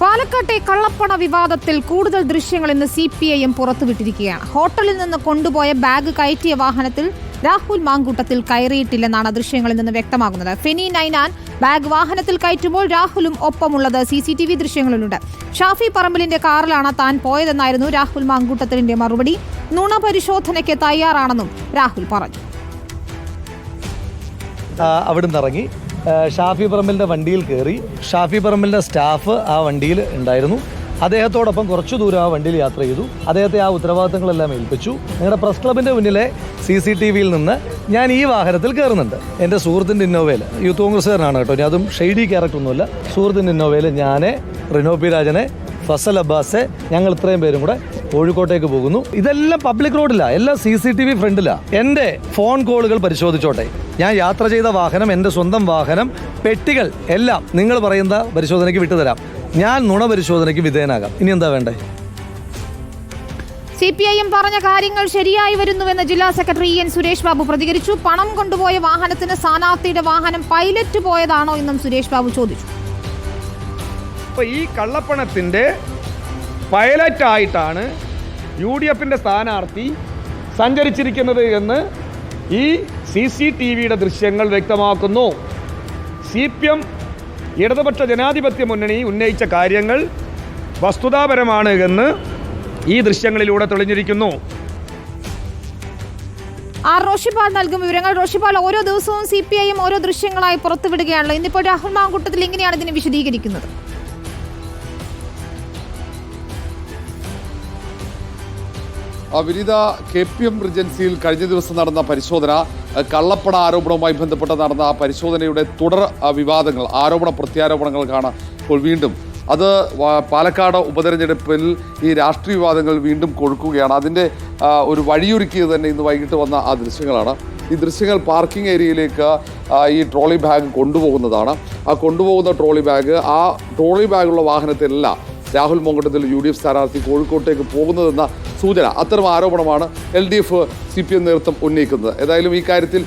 പാലക്കാട്ടെ കള്ളപ്പണ വിവാദത്തിൽ കൂടുതൽ ദൃശ്യങ്ങൾ ഇന്ന് സി പി ഐ എം പുറത്തുവിട്ടിരിക്കുകയാണ്. ഹോട്ടലിൽ നിന്ന് കൊണ്ടുപോയ ബാഗ് കയറ്റിയ വാഹനത്തിൽ രാഹുൽ മാങ്കൂട്ടത്തിൽ കയറിയിട്ടില്ലെന്നാണ് ദൃശ്യങ്ങളിൽ നിന്ന് വ്യക്തമാകുന്നത്. ഫെനി നൈനാൻ ബാഗ് വാഹനത്തിൽ കയറ്റുമ്പോൾ രാഹുലും ഒപ്പമുള്ളത് സി സി ടി വി ദൃശ്യങ്ങളിലുണ്ട്. ഷാഫി പറമ്പിലിന്റെ കാറിലാണ് താൻ പോയതെന്നായിരുന്നു രാഹുൽ മാങ്കൂട്ടത്തിലിന്റെ മറുപടി. നുണ പരിശോധനയ്ക്ക് തയ്യാറാണെന്നും രാഹുൽ പറഞ്ഞു. ഇറങ്ങി. ഷാഫി പറമ്പലിന്റെ വണ്ടിയിൽ കയറി ഷാഫി പറമ്പലിന്റെ സ്റ്റാഫ് ആ വണ്ടിയിൽ ഉണ്ടായിരുന്നു. അദ്ദേഹത്തോടൊപ്പം കുറച്ചു ദൂരം ആ വണ്ടിയിൽ യാത്ര ചെയ്തു. അദ്ദേഹത്തെ ആ ഉത്തരവാദിത്തങ്ങളെല്ലാം ഏൽപ്പിച്ചു. നിങ്ങളുടെ പ്രസ് ക്ലബിന്റെ മുന്നിലെ സി സി ടി വിയിൽ നിന്ന് ഞാൻ ഈ വാഹനത്തിൽ കയറുന്നുണ്ട് എന്റെ സുഹൃത്തിന്റെ ഇന്നോവയിൽ. യൂത്ത് കോൺഗ്രസ്സുകാരനാണ് കേട്ടോ. അതും ഷെയ്ഡി ക്യാരക്ടർ ഒന്നുമില്ല സുഹൃത്തിന്റെ ഇന്നോവയിൽ ഞാൻ റിനോ പി രാജനെ ഫസൽ അബ്ബാസ് ഞങ്ങൾ ഇത്രയും പേരും കൂടെ കോഴിക്കോട്ടേക്ക് പോകുന്നു. ഇതെല്ലാം പബ്ലിക് റോഡിലാണ് എല്ലാം സി സി ടി വി ഫ്രണ്ടിലാണ് എന്റെ ഫോൺ കോളുകൾ പരിശോധിച്ചോട്ടെ. ഞാൻ യാത്ര ചെയ്ത വാഹനം എന്റെ സ്വന്തം വാഹനം പെട്ടികൾ എല്ലാം നിങ്ങൾ പറയുന്ന പരിശോധനയ്ക്ക് വിട്ടുതരാം. ഞാൻ നുണ പരിശോധനയ്ക്ക് വിധേയനാകാം. ഇനി എന്താ വേണ്ടേ? സി പി ഐ എം പറഞ്ഞ കാര്യങ്ങൾ ശരിയായി വരുന്നുവെന്ന് ജില്ലാ സെക്രട്ടറി എൻ സുരേഷ് ബാബു പ്രതികരിച്ചു. പണം കൊണ്ടുപോയ വാഹനത്തിന് സ്ഥാനാർത്ഥിയുടെ വാഹനം പൈലറ്റ് പോയതാണോ എന്നും സുരേഷ് ബാബു ചോദിച്ചു. അപ്പോൾ ഈ കള്ളപ്പണത്തിന്റെ പൈലറ്റായിട്ടാണ് യു ഡി എഫിന്റെ സ്ഥാനാർത്ഥി സഞ്ചരിച്ചിരിക്കുന്നത് എന്ന് ഈ സി സി ടി വിയുടെ ദൃശ്യങ്ങൾ വ്യക്തമാക്കുന്നു. സി പി എം ഇടതുപക്ഷ ജനാധിപത്യ മുന്നണി ഉന്നയിച്ച കാര്യങ്ങൾ വസ്തുതാപരമാണ് എന്ന് ഈ ദൃശ്യങ്ങളിലൂടെ തെളിഞ്ഞിരിക്കുന്നു. ആർ റോഷിപാൽ നൽകും വിവരങ്ങൾ. റോഷിപാൽ ഓരോ ദിവസവും സി പി ഐ എം ഓരോ ദൃശ്യങ്ങളായി പുറത്തുവിടുകയാണല്ലോ. ഇന്നിപ്പോൾ രാഹുൽ മാങ്കൂട്ടത്തിൽ എങ്ങനെയാണ് ഇതിനെ വിശദീകരിക്കുന്നത്. വിനീത കെ പി എം റിജൻസിയിൽ കഴിഞ്ഞ ദിവസം നടന്ന പരിശോധന കള്ളപ്പണ ആരോപണവുമായി ബന്ധപ്പെട്ട് നടന്ന ആ പരിശോധനയുടെ തുടർ വിവാദങ്ങൾ ആരോപണ പ്രത്യാരോപണങ്ങൾക്കാണ് ഇപ്പോൾ വീണ്ടും. അത് പാലക്കാട് ഉപതെരഞ്ഞെടുപ്പിൽ ഈ രാഷ്ട്രീയ വിവാദങ്ങൾ വീണ്ടും കൊഴുക്കുകയാണ്. അതിന്റെ ഒരു വഴിയൊരുക്കിയത് തന്നെ ഇന്ന് വൈകിട്ട് വന്ന ആ ദൃശ്യങ്ങളാണ്. ഈ ദൃശ്യങ്ങൾ പാർക്കിംഗ് ഏരിയയിലേക്ക് ഈ ട്രോളി ബാഗ് കൊണ്ടുപോകുന്നതാണ്. ആ കൊണ്ടുപോകുന്ന ട്രോളി ബാഗ് ആ ട്രോളി ബാഗുള്ള വാഹനത്തിലല്ല Rahul Mamkootathil U D F സ്ഥാനാർത്ഥി കോഴിക്കോട്ടേക്ക് പോകുന്നതെന്ന സൂചന അത്തരം ആരോപണമാണ് L D F C P M നേതൃത്വം ഉന്നയിക്കുന്നത്. ഏതായാലും ഈ കാര്യത്തിൽ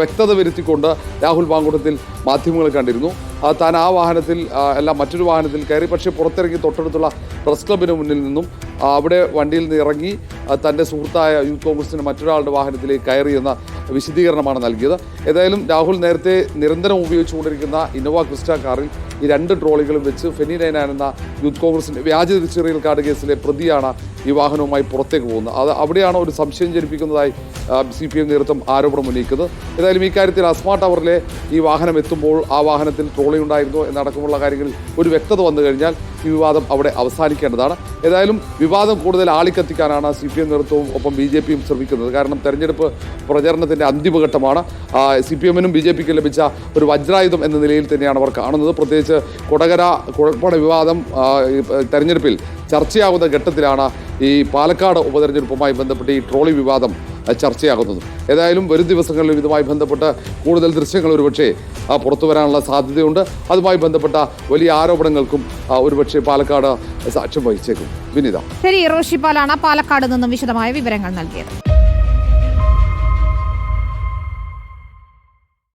വ്യക്തത വരുത്തിക്കൊണ്ട് രാഹുൽ മാങ്കൂട്ടത്തിൽ മാധ്യമങ്ങൾ കണ്ടിരുന്നു. താൻ ആ വാഹനത്തിൽ അല്ല മറ്റൊരു വാഹനത്തിൽ കയറി പക്ഷേ പുറത്തിറങ്ങി തൊട്ടടുത്തുള്ള പ്രസ് ക്ലബിന് മുന്നിൽ നിന്നും അവിടെ വണ്ടിയിൽ നിന്ന് ഇറങ്ങി തന്റെ സുഹൃത്തായ യൂത്ത് കോൺഗ്രസിന് മറ്റൊരാളുടെ വാഹനത്തിലേക്ക് കയറിയെന്ന വിശദീകരണമാണ് നൽകിയത്. ഏതായാലും രാഹുൽ നേരത്തെ നിരന്തരം ഉപയോഗിച്ചുകൊണ്ടിരിക്കുന്ന ഇന്നോവ ക്രിസ്റ്റ കാറിൽ ഈ രണ്ട് ട്രോളികളും വെച്ച് ഫെനി നൈനാൻ എന്ന യൂത്ത് കോൺഗ്രസിന്റെ വ്യാജ തിരിച്ചറിയൽ കാർഡ് കേസിലെ പ്രതിയാണ് ഈ വാഹനവുമായി പുറത്തേക്ക് പോകുന്നത്. അത് അവിടെയാണ് ഒരു സംശയം ജനിപ്പിക്കുന്നതായി സി പി എം നേതൃത്വം ആരോപണം ഉന്നയിക്കുന്നത്. ഏതായാലും ഈ കാര്യത്തിൽ അസ്മാ ടവറിലെ ഈ വാഹനം എത്തുമ്പോൾ ആ വാഹനത്തിൽ ട്രോളി ഉണ്ടായിരുന്നോ എന്നടക്കമുള്ള കാര്യങ്ങളിൽ ഒരു വ്യക്തത വന്നു കഴിഞ്ഞാൽ ഈ വിവാദം അവിടെ അവസാനിക്കേണ്ടതാണ്. ഏതായാലും വിവാദം കൂടുതൽ ആളിക്കത്തിക്കാനാണ് സി പി എം നേതൃത്വവും ഒപ്പം ബി ജെ പിയും ശ്രമിക്കുന്നത്. കാരണം തെരഞ്ഞെടുപ്പ് പ്രചരണത്തിന്റെ അന്തിമഘട്ടമാണ്. സി പി എമ്മിനും ബി ജെ പിക്കും ലഭിച്ച ഒരു വജ്രായുധം എന്ന നിലയിൽ തന്നെയാണ് അവർ കാണുന്നത്. പ്രത്യേകിച്ച് കൊടകര കുഴപ്പണ വിവാദം തെരഞ്ഞെടുപ്പിൽ ചർച്ചയാകുന്ന ഘട്ടത്തിലാണ് ഈ പാലക്കാട് ഉപതെരഞ്ഞെടുപ്പുമായി ബന്ധപ്പെട്ട് ഈ ട്രോളി വിവാദം ചർച്ചയാകുന്നത്. ഏതായാലും വരും ദിവസങ്ങളിൽ ഇതുമായി ബന്ധപ്പെട്ട് കൂടുതൽ ദൃശ്യങ്ങൾ ഒരുപക്ഷെ പുറത്തു വരാനുള്ള സാധ്യതയുണ്ട്. അതുമായി ബന്ധപ്പെട്ട വലിയ ആരോപണങ്ങൾക്കും ഒരുപക്ഷെ പാലക്കാട് സാക്ഷ്യം വഹിച്ചേക്കും. വിനിത. ശരി റോഷിപ്പാലാണ് പാലക്കാട് നിന്നും വിശദമായ വിവരങ്ങൾ നൽകിയത്.